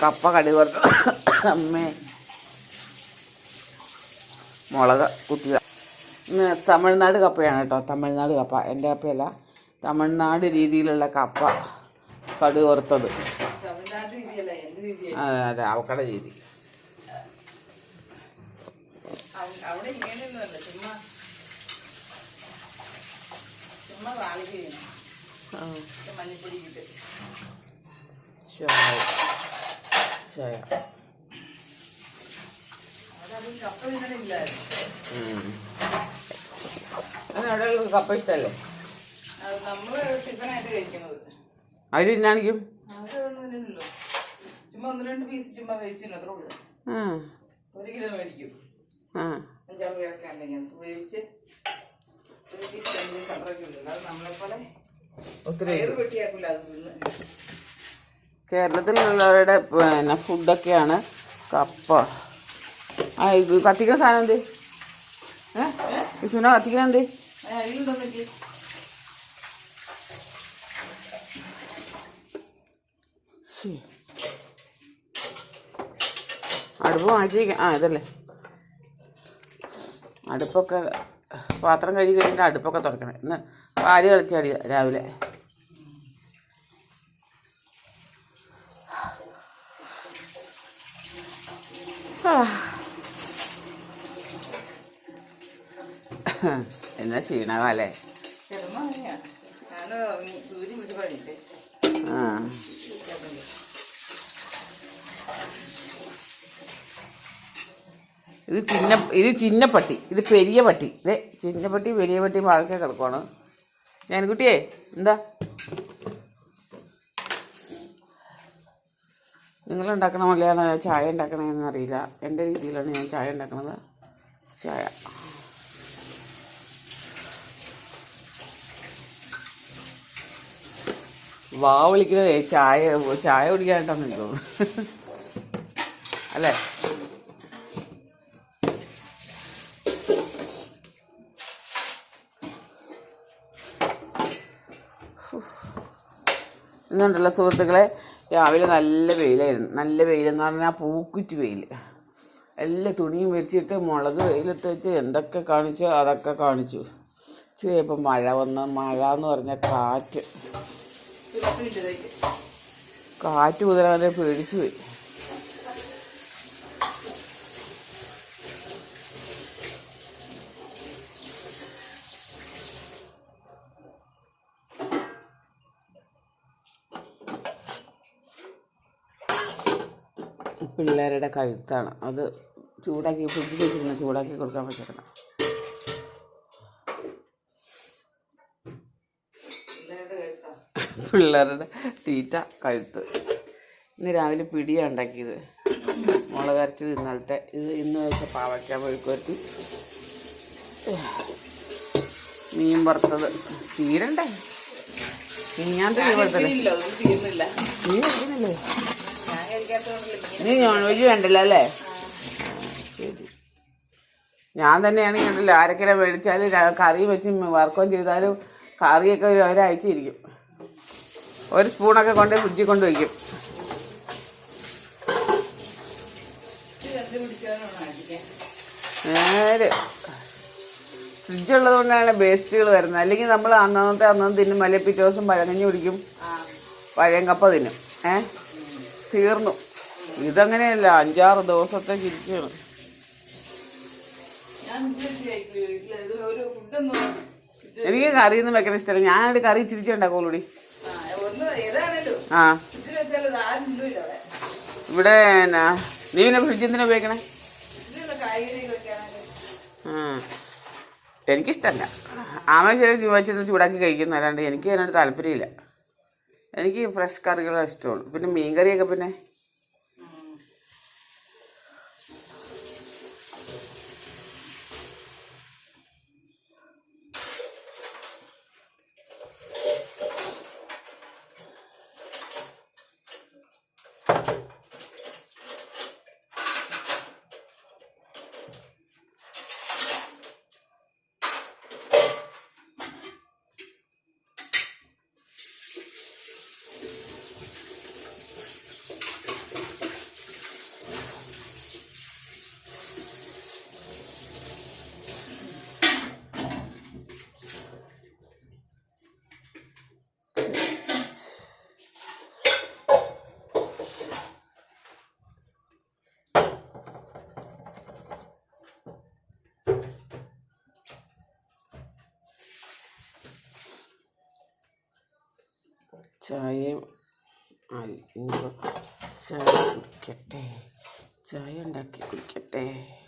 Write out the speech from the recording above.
കപ്പ കടി വറുത്ത അമ്മേ. മുളക് കുത്തിയ തമിഴ്നാട് കപ്പയാണ് കേട്ടോ തമിഴ്നാട് കപ്പ. എന്റെ കപ്പയല്ല തമിഴ്നാട് രീതിയിലുള്ള കപ്പ കടി വറുത്തത് അതെ അതെ അവക്കടെ രീതി. മഞ്ഞപ്പൊടി ചായ ചായ അതത് കപ്പ അവിടെ ഇഷ്ടല്ലേ അതൊന്നും ഇല്ലല്ലോ ചുമ്മാ ഒന്ന് രണ്ട് പീസ് ചുമ്മാ വേവിച്ചില്ല അത്രേ ഉള്ളൂ. ഒരു കിലോ മേടിക്കും. അഞ്ചാറ് പേരൊക്കെ ഉണ്ടെങ്കിൽ വേവിച്ച് ഒരു പീസ് രണ്ട് പീസ് അത്രയൊക്കെ ഉള്ളൂ അത് നമ്മളെപ്പോലെ ഒത്തിരി വെട്ടിയാക്കില്ല അത് തിന്ന്. കേരളത്തിലുള്ളവരുടെ പിന്നെ ഫുഡൊക്കെയാണ് കപ്പ. ആ ഇത് കത്തിക്കുന്ന സാധനം എന്ത്? ഏഹ് കത്തിക്കുന്ന എന്ത്. അടുപ്പ് മാറ്റി ആ ഇതല്ലേ. അടുപ്പൊക്കെ പാത്രം കഴുകി കഴിഞ്ഞിട്ട് അടുപ്പൊക്കെ തുറക്കണേ ഇന്ന് പാൽ കളിച്ചാടി രാവിലെ. എന്നാ ഞാൻ സൂര്യ ആ. ഇത് ചിന്ന ഇത് ചിന്നപ്പട്ടി ഇത് പെരിയ പട്ടി ഇതേ ചിന്നപ്പട്ടി പെരിയ പട്ടി വാഴക്കെ കിടക്കുവാണ്. ഞാൻകുട്ടിയേ എന്താ? നിങ്ങൾ ഉണ്ടാക്കണ പോലെയാണ് ചായ ഉണ്ടാക്കണതെന്ന് അറിയില്ല. എന്റെ രീതിയിലാണ് ഞാൻ ചായ ഉണ്ടാക്കുന്നത് ചായ. വാ വിളിക്കുന്നത് ചായ ചായ കുടിക്കാനായിട്ടാണ് എനിക്ക് തോന്നുന്നു. അല്ലേ? ഇന്നുണ്ടല്ലോ സുഹൃത്തുക്കളെ രാവിലെ നല്ല വെയിലായിരുന്നു. നല്ല വെയിലെന്ന് പറഞ്ഞാൽ പൂക്കുറ്റി വെയിൽ എല്ലാ തുണിയും വെച്ചിട്ട് മുളക് വെയിലത്ത് വെച്ച് എന്തൊക്കെ കാണിച്ചു അതൊക്കെ കാണിച്ചു. ഇച്ചിരി മഴ വന്ന മഴ എന്ന് പറഞ്ഞാൽ കാറ്റ്. കാറ്റ് കുതിരാതെ പേടിച്ചു പോയി. പിള്ളേരുടെ കഴുത്താണ്. അത് ചൂടാക്കി ഫ്രിഡ്ജിൽ വെച്ചിരുന്ന ചൂടാക്കി കൊടുക്കാൻ പറ്റണം പിള്ളേരുടെ തീറ്റ കഴുത്ത്. ഇന്ന് രാവിലെ പിടിയാണ് ഉണ്ടാക്കിയത്. മുളക് അരച്ച് തിന്നാളട്ടെ ഇത് ഇന്ന് വെച്ച പാവയ്ക്ക മെഴുക്കുവരട്ടി. മീൻ വറുത്തത്. തീരണ്ടേ? മിഞ്ഞാന്ത് മീൻ ഞാൻ ഇല്ല ഒന്നും തീരുന്നില്ല. ഞാൻ നോൺ വെജ് വേണ്ടല്ലോ അല്ലേ? ശരി. ഞാൻ തന്നെയാണ് ഉണ്ടല്ലോ ആരൊക്കെ മേടിച്ചാൽ കറി വെച്ച് വർക്കോ ചെയ്താലും കറിയൊക്കെ ഒരു ഒരാഴ്ച ഇരിക്കും. ഒരു സ്പൂണൊക്കെ കൊണ്ട് ഫ്രിഡ്ജിൽ കൊണ്ട് വയ്ക്കും നേരെ. ഫ്രിഡ്ജ് ഉള്ളത് കൊണ്ടാണ് വേസ്റ്റുകൾ വരുന്നത്. അല്ലെങ്കിൽ നമ്മൾ അന്നത്തെ അന്നന്ന് തിന്നും. പിറ്റേ ദിവസം പഴങ്ങഞ്ഞ് കുടിക്കും. കപ്പ തിന്നും. ഏ? തീർന്നു. ഇതങ്ങനെയല്ല അഞ്ചാറ് ദിവസത്തേക്ക് ഇരിക്കുകയാണ് എനിക്ക് കറിയൊന്നും വെക്കാൻ ഇഷ്ടമല്ല ഞാനൊരു കറി ചിരിച്ചേ ഉണ്ടാക്കുള്ളൂടി ആ ഇവിടെ എന്നാ നീ പിന്നെ ഫ്രിഡ്ജ് എന്തിനാ ഉപയോഗിക്കണേ? എനിക്കിഷ്ടല്ല. ആമേശ്വരം ചുവച്ചിരുന്ന് ചൂടാക്കി കഴിക്കുന്നു അല്ലാണ്ട് എനിക്ക് അതിനോട് താല്പര്യമില്ല. എനിക്ക് ഫ്രഷ് കറികളാണ് ഇഷ്ടമുള്ളൂ. പിന്നെ മീൻ കറിയൊക്കെ പിന്നെ ചായയും ആയി. ചായ കുടിക്കട്ടെ. ചായ ഉണ്ടാക്കി കുടിക്കട്ടെ.